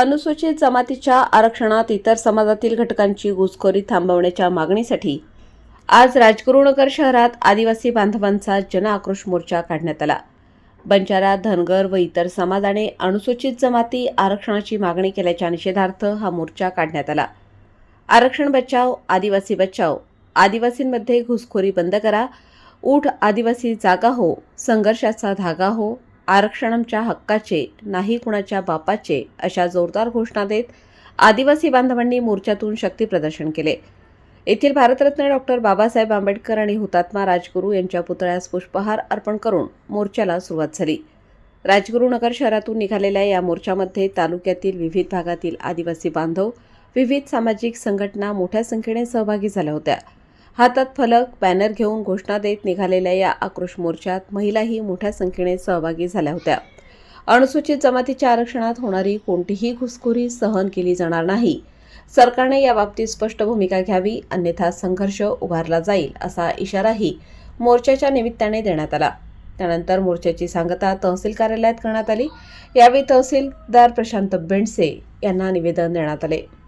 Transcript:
अनुसूचित जमातीच्या आरक्षणात इतर समाजातील घटकांची घुसखोरी थांबवण्याच्या मागणीसाठी आज राजगुरुनगर शहरात आदिवासी बांधवांचा जनआक्रोश मोर्चा काढण्यात आला. बंजारा धनगर व इतर समाजाने अनुसूचित जमाती आरक्षणाची मागणी केल्याच्या निषेधार्थ हा मोर्चा काढण्यात आला. आरक्षण बचाव आदिवासी बचाव आदिवासींमध्ये घुसखोरी बंद करा ऊठ आदिवासी जागा हो संघर्षाचा धागा हो आरक्षणांच्या हक्काचे नाही कुणाच्या बापाचे अशा जोरदार घोषणा देत आदिवासी बांधवांनी मोर्चातून शक्ती प्रदर्शन केले. येथील भारतरत्न डॉक्टर बाबासाहेब आंबेडकर आणि हुतात्मा राजगुरू यांच्या पुतळ्यास पुष्पहार अर्पण करून मोर्चाला सुरुवात झाली. राजगुरुनगर शहरातून निघालेल्या या मोर्चामध्ये तालुक्यातील विविध भागातील आदिवासी बांधव विविध सामाजिक संघटना मोठ्या संख्येने सहभागी झाल्या होत्या. हातात फलक बॅनर घेऊन घोषणा देत निघालेल्या या आक्रोश मोर्चात महिलाही मोठ्या संख्येने सहभागी झाल्या होत्या. अनुसूचित जमातीच्या आरक्षणात होणारी कोणतीही घुसखोरी सहन केली जाणार नाही. सरकारने याबाबतीत स्पष्ट भूमिका घ्यावी अन्यथा संघर्ष उभारला जाईल असा इशाराही मोर्चाच्या निमित्ताने देण्यात आला. त्यानंतर मोर्चाची सांगता तहसील कार्यालयात करण्यात आली. यावेळी तहसीलदार प्रशांत बेंडसे यांना निवेदन देण्यात आले.